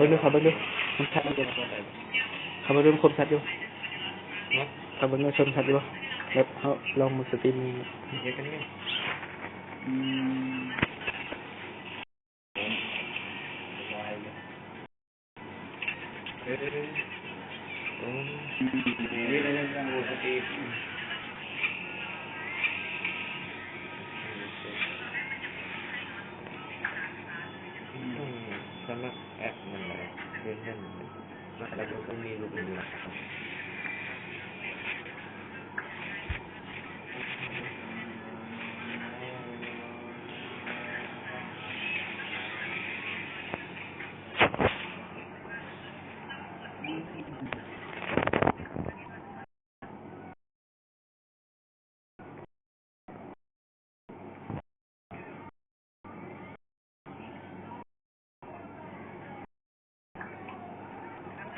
เบิ้งดูเขาเบิ้งดูคมชัดอยู่เขาเบิ้งดูคมชัดอยู่เขาเบิ้งดูชมชัดอยู่แล้วเขาลองมือสตรีมเยอะกันนี่เออโอ้นี่เรื่อ สำหรับแอปมันอะไรเล่นเล่นแล้วก็ต้องมีรูปอยู่อื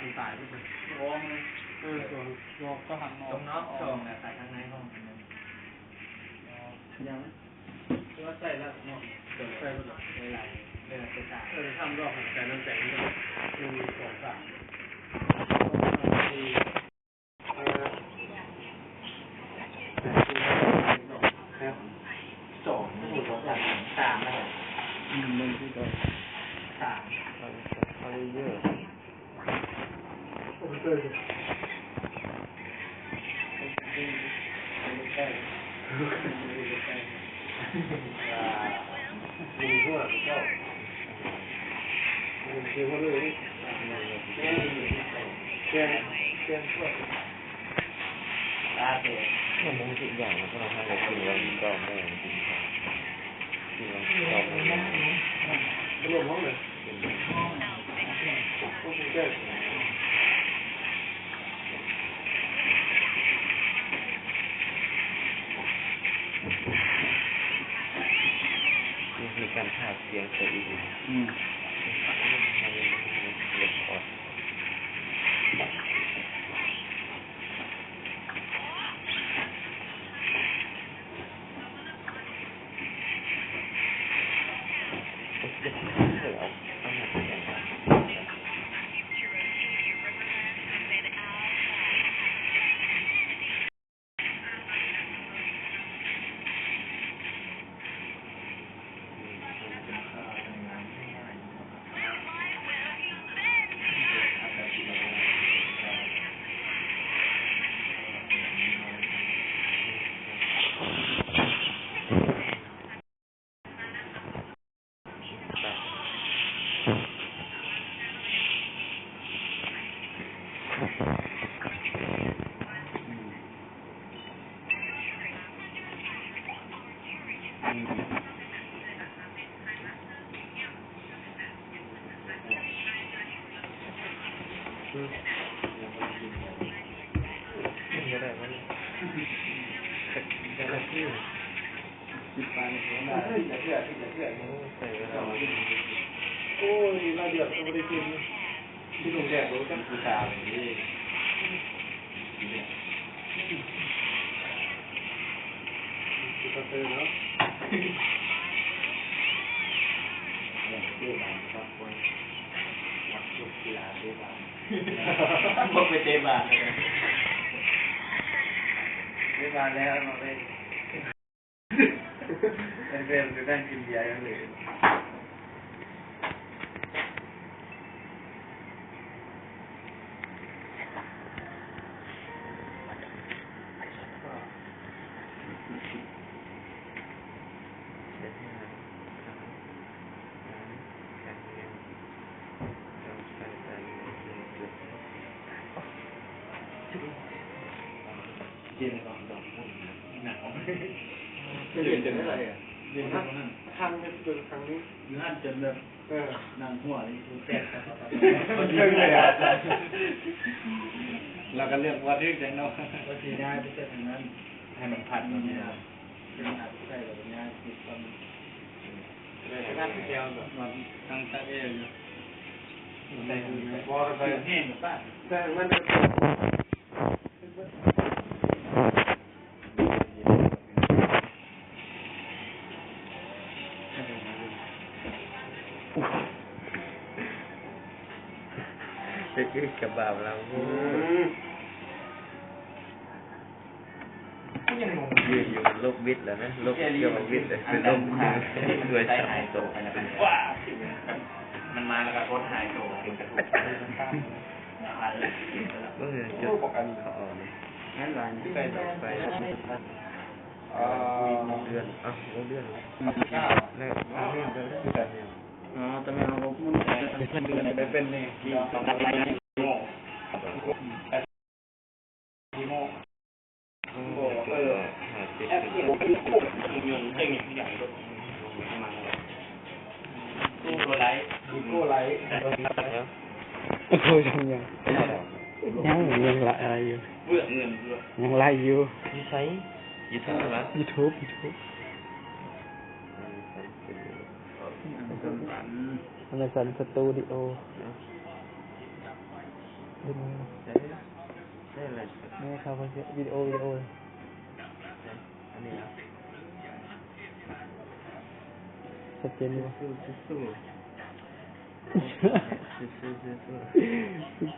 มาลาบเป็นตายด้วยร้องเลยเออส่วนรอก็หันนอตรงนอกช่องแต่ใส่ข้างในห้องยังไหมก็ใส่แล้วเนาะใส่แล้วเวลาเวลาจะจ่ายเออข้ามรอบของแต่น้ำแข็งนี่หนึ่งสองสามสี่ห้าครับสองหนึ่งสองสามสามแล้วอืมมึงที่ก็สามอะไรเยอะ คอมพิวเตอร์ใกล้มีทั่วเจ้ามีเกี่ยวกับเลยแกแกแกทั่วตาเตะมันมองทุกอย่างมันก็ทำให้เราคิดว่าก็แม่จริงค่ะที่เราเราไม่ได้รวมห้องเลยคอมพิวเต มีการภาพเสียงเสียอีก มันแต่ละที่สิบปานหัวหน้าที่จะเชื่อที่จะเชื่อโอ้ใส่เวลาโอ้ยเราเดือดไม่ได้กินที่ลุงแดกรู้จักคือตางนี้คือกระเตือเนาะเรื่อมาครับคนนักลูกกีฬาด้วยบ้างบอกไปเตะบาสเล ยเตะบาสแล้วมาเล่นเป็นเรื่องจะได้กินเบียร์เลย เจ็ดห้าสามสามแปดเงินสองแปดแปดเงินหนึ่งจุด กินก่อนดอกพุ่นหนาวเรียนจนเท่าไหร่อะเรียนจนนั้น ทำกันจนครั้งนี้ อยู่นั่นจนแบบ เออ นั่งหัวนี่ คือแตกครับมันเชิงเลยอะเราก็เลือกว่าเรื่องจังเนาะว่าทีง่ายไปเส้นทางนั้นให้มันพัดมันเนี่ยเป็นอัดใช่แบบง่ายติดต้นงานที่เดียวแบบมันตั้งตั้งเอวอยู่แต่พอไปแห้งกับบ้านแต่มัน คือกระบาบเราอืมยังงงยืนอยู่โลกวิทย์แล้วนะโลกเกี่ยวกับวิทย์เลยคือโลกด้วยสามตัวว้ามันมาแล้วก็รถหายโจถึงกระตุกก็คือจุดเขาออกนะงั้นหลานไปต่อไปเดือนอะเดือนแรกเรื่องกันแล้วกันเนี่ยอ๋อแต่ไม่เอาลบมันเป็นเดือนไปเป็นนี่ที่ต้องรับไปโม่ที่โม่โอ้เออหาติดแอปถึงเกี่ยวกับตู้เงินเด้งใหญ่รถมาตู้ตัวไรดีโก้ไลท์แล้ว เบื่เงินไล่อยู่ยี่ไซยี่ไซอะไร YouTube YouTube อเมซอนสตูดิโอดูมือได้ได้อะไรไม่ให้เขาวิดีโอวิดีโออันนี้นะชัดเจนดีวะสู้สู้สู้สู้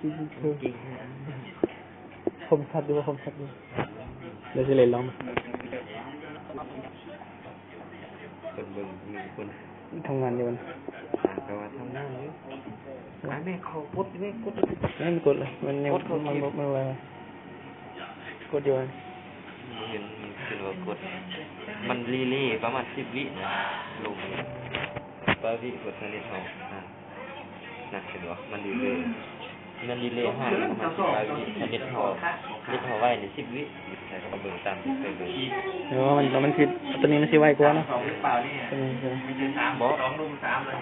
สู้สู้จริงคมชัดดีวะคมชัดดีเดี๋ยวจะเลยลองคนเบิ่งหนึ่งคน ทำงานอยู่มันแต่ว่าทำงานอยู่ไอ้แม่เขากดแม่กดไม่มันกดเลยมันยังมันมันมันอะไรวะกดอยู่มันเห็นเป็นว่ากด มันรีเล่ประมาณสิบวินะลงปาวิกดสนิทเขาอ่าน่ะเห็นวะมันรีเล่ มันรีเล่ห้าประมาณสิบปาวิสนิทเขาสนิทเขาไว้ในสิบวิแต่ก็เบิ่งตามที่เคยเบิ่งเดี๋ยวมันมันคือตัวนี้มันสิไวกว่าเนาะสองหรือเปล่านี่ตัวนี้ใช่ไหมมีเดือนสามสองรุ่มสามเลย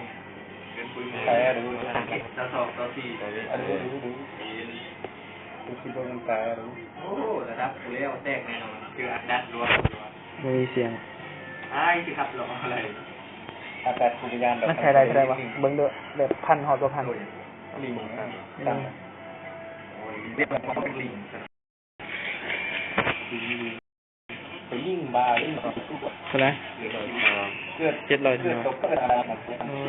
เป็นปุยใช่ดูต่อสองต่อสี่ปาวิอันนี้รู้รู้ดูคิดว่ามันตายรู้โอ้ระดับกูเลี้ยวแตกแน่นอนคืออัดดัดรัวไมันมีเสียงไอ้สิครับรออะไรอากาศคุณยานมันใช้ได้ใช่ไหมวะเบิ้งเด้อแบบพันหอตัวพัน ลิงดังเรียกว่าเป็นลิงไปยิ่งบายิ่งเท่าไหร่เกิดเจ็ดร้อยเกิเนาะดตกก็อะไรหมด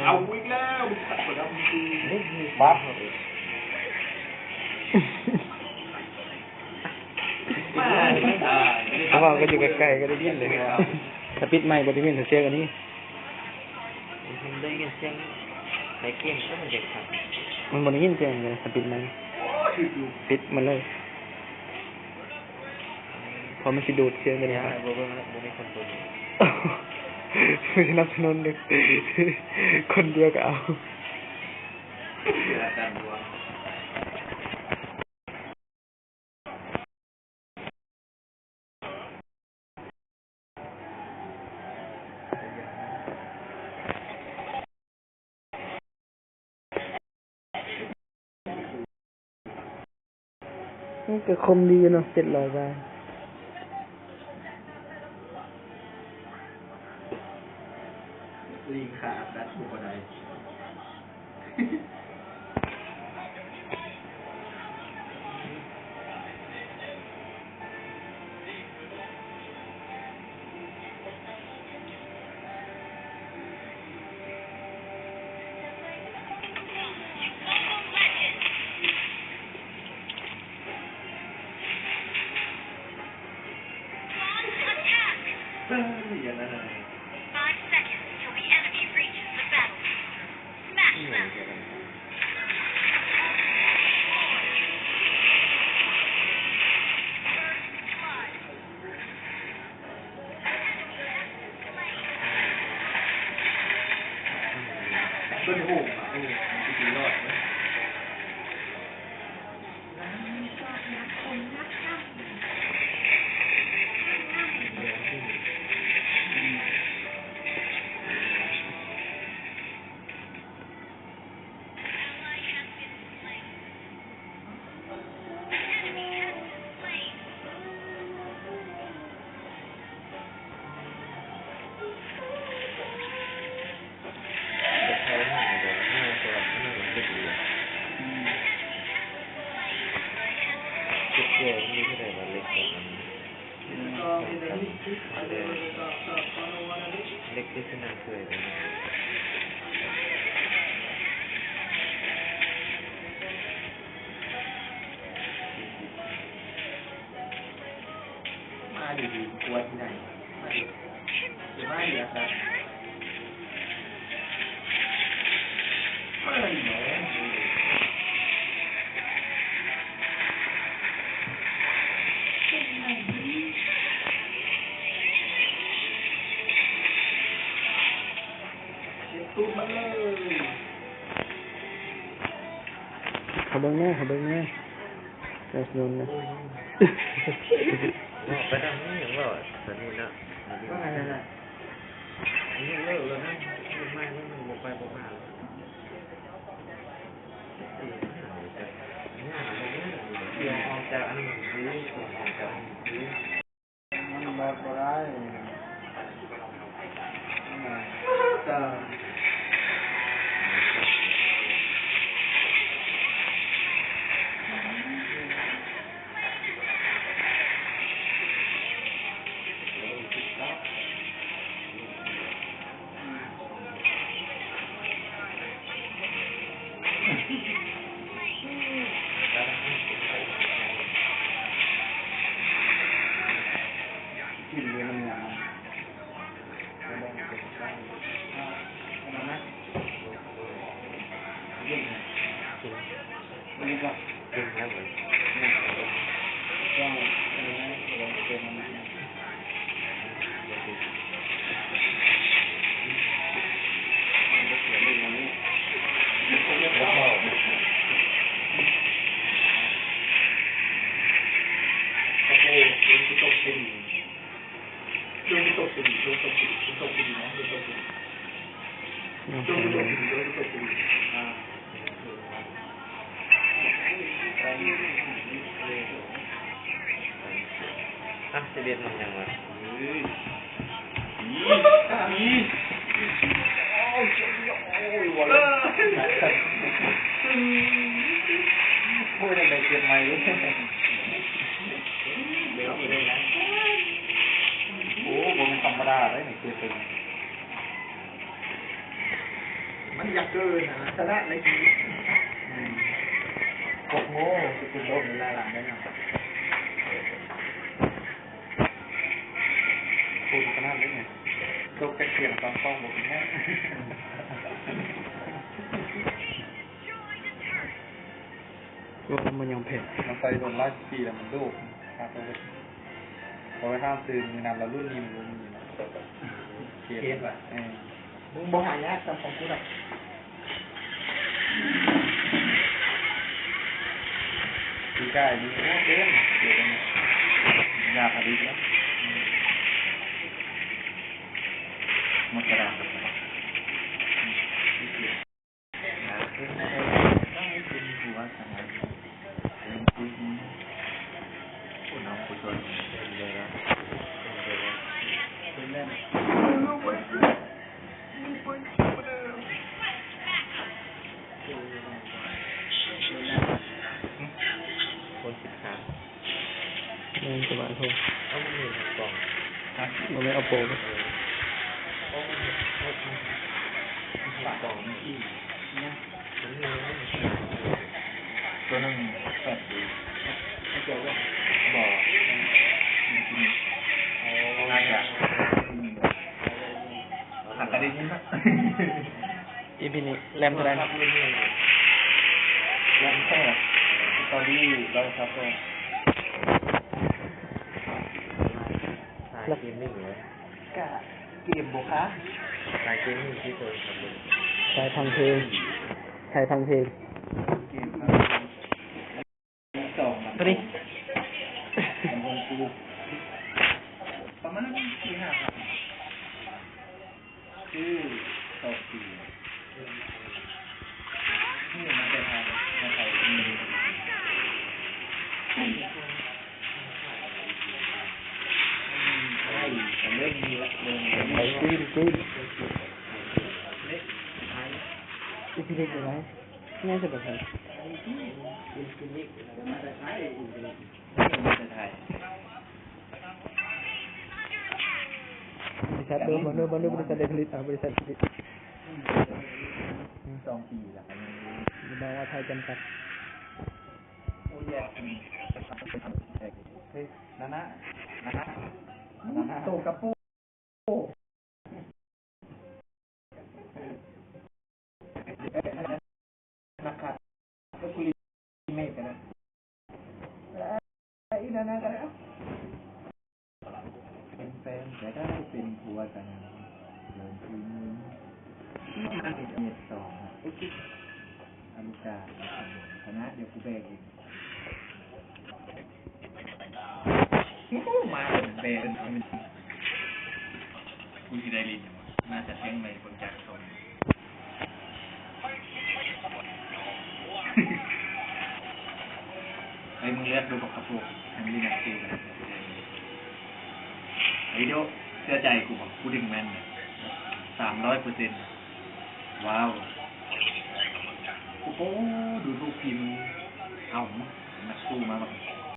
เอาวิ่งแล้วคนละมือบัฟเพราะว่าก็อยู่ใกล้ๆก็ได้ยินเลยถ้าปิดไมค์บ่ได้ยินเสียงอันนี้ผมได้ยินเสียง ในเกมก็มันเด็กครับ มันบ่ได้ยินเสียงเลยถ้าปิดไมค์ปิดมันเลยเพราะมันสิดูดเสียงไปเนี่เนี่ยยบ่เบิ่งแล้วบ่มีคนเบิ่งสนับสนุนดึกคนเดียวก็เอา ก็คมดีเนาะเจ็ดร้อยบาท ต้นหูอะ กระสุนนะเนาะไปทำนี่อย่างว่าตอน นี่ อะจะเรียนมันยังไงพูดอะไรเกินไหมเดี๋ยวไปเลยนะโอ้ผมธรรมดาเลยนี่คือเป็นมันอยากเกินนะชนะในชีวิตกบโง่คือคุณโดนเวลาหลังได้นะ โดนแค่เสียงตอนต้องบอกแม่ว่ามันยังเผ็ดมันไปโดนไล่ปีแล้วมันลูกครับเอาไปเอาไปห้ามตื่นมีนำเรารุ่นนี้มันรู้มีนะเขียนว่ะเออมึงบอกหายากจำของกูหรอกคือใกล้ดีโอ้เต้นเดี๋ยวนี้ยากอะไรแล้ว มก ตัวนึงแปดดีไม่เกี่ยวกับบ่อน่าจะหักกระดิ่งนะอีพีนี้แรมเท่าไหร่คนะรับรุ่นนี้ยังแค่ตอนนี้เราครับก็สายเกมมิ่งเลยกะเกมบุคะสายเกมมิ่งที่เคยทำเลยใช้ฟังเพลงใช้ฟังเพลง เกม สองตัวนี้ของกูประม ริ่มมีละเริ่มมีกรีนกรีนเล็กไทเป็นไรง่ายสุดเลยอินฟินิกมมาแต่ไทยบริษัทเดิมบริษัทเดิมบริษัทเดผลิตอ่าบริษัทผลิตสองปีล้วครับมีบอกว่าไทยจำกัดโอ้ยนานะนะนะโตกระปูนะครับก็คุยไม่กันนะไอ้นานะกันแล้วเป็นแฟนแต่ได้ เป็นผัวกันเดินทีนี้มาเด็ดเม็ดสองโอเคอนุกาคณะเดี๋ยวกูแบกเองมาเบนกูสิได้ลินน่าจะแท่งในบนจากตรงไอ้มึงเลือกดูบอกกระปุกทำลีนักซิลกันไอ้โด เชื่อใจกูบอกกูดึงแม่นสามร้อยเปอร์เซ็นต์ว้าว โอ้โห ดูรูปพิมพ์เอานักสู้มาแบบ